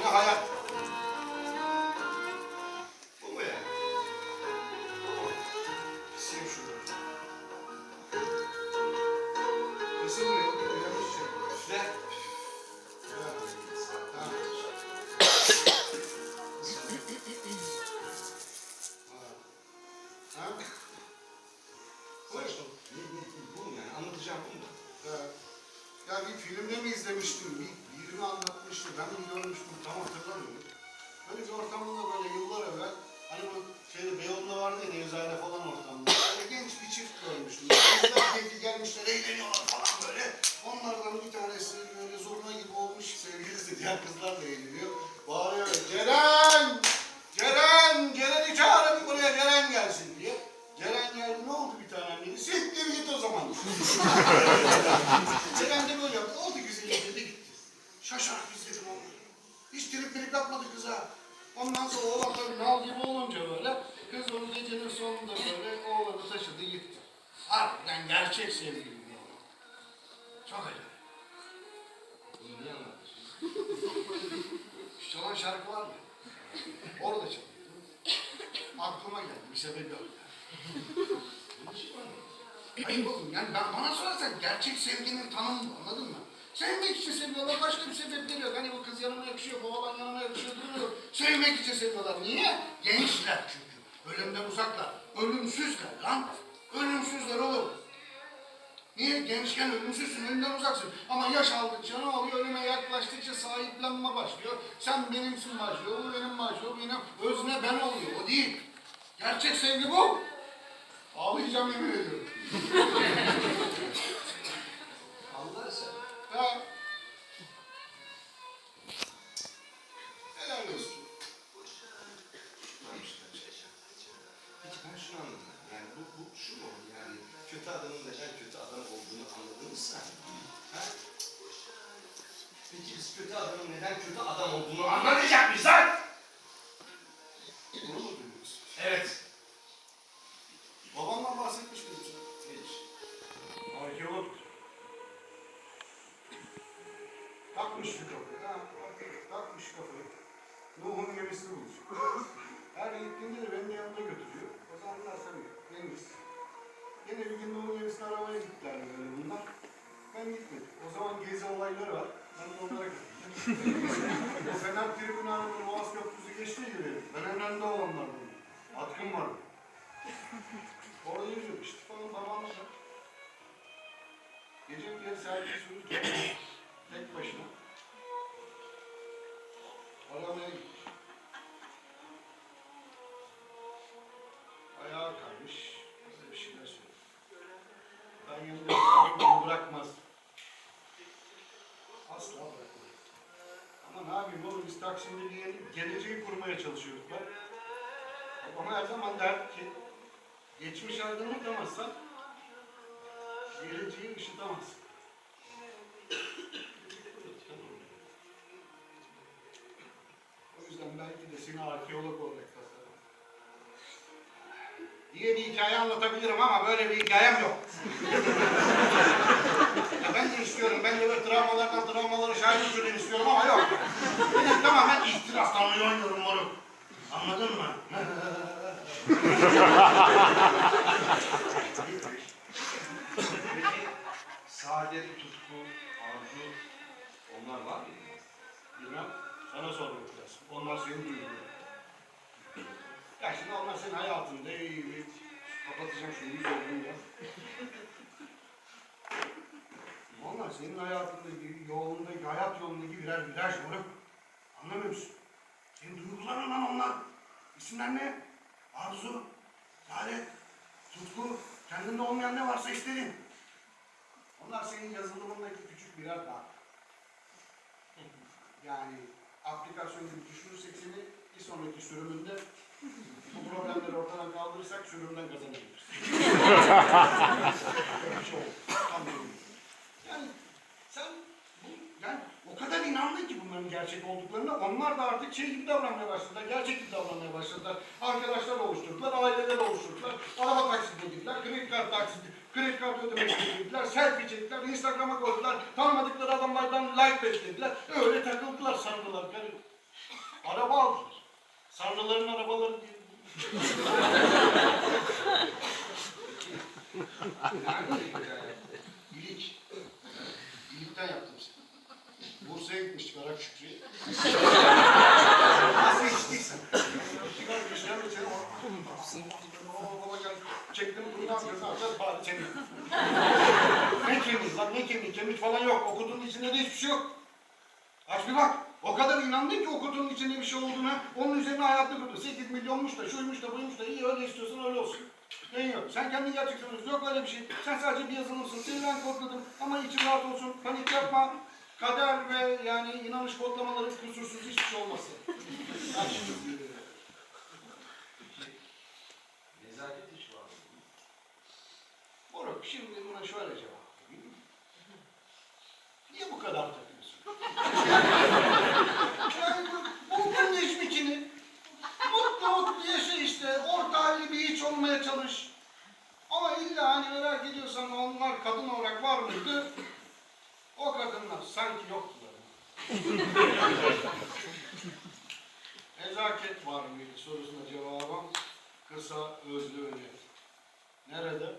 Yani hayat. Bu mu yani? Bu mu? Sil şunu. Isınmıyor. Yanlış şey. Ne? Bu mu? Bu yani? Anlatacağım bu mu? Evet. Ya bir filmde mi izlemiştim? Bir, birini anlatmıştı. Ben mi görmüştüm? Tam hatırlamıyorum. Böyle bir ortamda böyle yıllar evvel hani bu şeyde Beyoğlu'nda vardı ya Nevzade falan ortamda. Böyle genç bir çift görmüştüm. Kızlar keyfi gelmişler, eğleniyorlar falan böyle. Onlardan bir tanesi böyle zurna gibi olmuş sevgilisi diğer kızlar da eğleniyor. Bağırıyor Ceren! Ceren! Ceren'i çağırın buraya Ceren gelsin diye. Ceren geldi ne oldu bir tane dedi. Siktir git o zaman. Ceren de böyle yaptı. Oldu güzelim dedi gitti. Şaşarak izledim onları. Hiç trip trip yapmadı kıza. Ondan sonra oğlan tabii nal gibi olunca böyle kız onu gecenin sonunda böyle oğlanı taşıdı gitti. Harbiden gerçek sevgili bir oğlan. Çok acayip. Niye anlatıyorsun? Şu çalan şarkı var ya. Orada çalıyor. Aklıma geldi. Bir sebebi yok. Hayır oğlum yani ben, bana sorarsan gerçek sevginin tanımı bu anladın mı? Sevmek için seviyorlar başka bir sebepleri yok. Hani bu kız yanıma yakışıyor, bu oğlan yanıma yakışıyor duruyor. Sevmek için seviyorlar. Niye? Gençler çünkü. Ölümden uzaklar. Ölümsüzler lan. Ölümsüzler oğlum. Niye? Gençken ölümsüzsün, ölümden uzaksın. Ama yaş aldıkça ne oluyor? Ölüme yaklaştıkça sahiplenme başlıyor. Sen benimsin başlıyor, bu benim başlıyor, benim özne ben oluyor. O değil. Gerçek sevgi bu. Ağlayacağım yemin ediyorum. Anladım. Yani bu, bu şu mu? Yani kötü adamın neden kötü adam olduğunu anladın mı sen? Ha? Peki biz kötü adamın neden kötü adam olduğunu anlatacak mıyız lan? Bunu mu duyuyorsun? Evet. Babamdan bahsetmiş miydim sana? Hiç. Arkeolog. Takmış bir kafayı. Ha, takmış kafayı. Nuh'un gemisini bulmuş. Her gittiğinde de beni yanında götürüyor. O zamanlar tabii deniz. Yine bir gün Nuh'un gemisini aramaya gittiler böyle bunlar. Ben gitmedim. O zaman gezi olayları var. Ben de onlara gittim. o Fener tribünü aradı, Boğaz Köprüsü geçti gibi. Ben en önde olanlardım. Atkım vardı. Orada yüzüyor işte falan babamla da. Gece bir sergi sürürken tek başına Beni bırakmaz. Asla bırakmaz. Ama ne yapayım oğlum biz Taksim'de bir geleceği kurmaya çalışıyorduk ben. Ama her zaman der ki geçmiş aydınlatamazsan geleceği ışıtamazsın. O yüzden belki de seni arkeolog olarak. Diye bir hikaye anlatabilirim ama böyle bir hikayem yok. ya ben de istiyorum, ben de böyle travmalardan travmaları şahit usulü istiyorum ama yok. Benim tamamen ihtirastan oynuyorum moruk. Anladın mı? Peki Saadet, Tutku, Arzu onlar var mı? Bilmem, sana sormak lazım. Onlar senin duyguların. Ya şimdi onlar senin hayatında kapatacağım şunu yüz olduğunu ya. Onlar senin hayatındaki yolundaki, hayat yolundaki birer viraj moruk. Anlamıyor musun? Senin duyguların lan onlar. İsimler ne? Arzu, Saadet, Tutku, kendinde olmayan ne varsa istedin. Onlar senin yazılımındaki küçük birer dağ. Yani aplikasyon gibi düşünürsek seni bir sonraki sürümünde bu problemleri ortadan kaldırırsak sürümden kazanabiliriz. Yani sen bu, yani o kadar inandın ki bunların gerçek olduklarına onlar da artık şey gibi davranmaya başladılar, gerçek gibi davranmaya başladılar. Arkadaşlar oluşturdular, aileler oluşturdular, araba taksidi dediler, kredi kart taksidi, kredi kart ödemesi dediler, selfie çektiler, Instagram'a koydular, tanımadıkları adamlardan like beklediler, öyle takıldılar sandılar. Yani araba aldılar. Sarıların arabaları diye. İlik. İlikten yaptım seni. Bursa'ya gitmiştik Arak Şükrü'ye. Nasıl içtiysen. Sigara düşen bir şey var. Oo, baba gel. Çektim bunu ne yapıyorsun? Ne yapacağız? Seni. ne kemiği lan ne kemiği? Kemik falan yok. Okuduğun içinde de hiçbir şey yok. Aç bir bak. O kadar inandın ki okuduğun içinde bir şey olduğuna. Onun üzerine hayatını kurdu. 8 milyonmuş da şuymuş da buymuş da iyi öyle istiyorsan öyle olsun. Neyin yok? Sen kendin gerçek sanıyorsun. Yok öyle bir şey. Sen sadece bir yazılımsın. Seni ben kodladım. Ama için rahat olsun. Panik yapma. Kader ve yani inanış kodlamaları kusursuz hiçbir şey olmasın. Nezaket işi var. Moruk şimdi buna şöyle cevap vereyim. Niye bu kadar takıyorsun? yani bu, bu bunun işbikini. Mutlu mutlu yaşa işte. Orta halli bir hiç olmaya çalış. Ama illa hani merak ediyorsan onlar kadın mıydı? O kadınlar sanki yoktular. Nezaket var mıydı sorusuna cevabım kısa, özlü net. Nerede?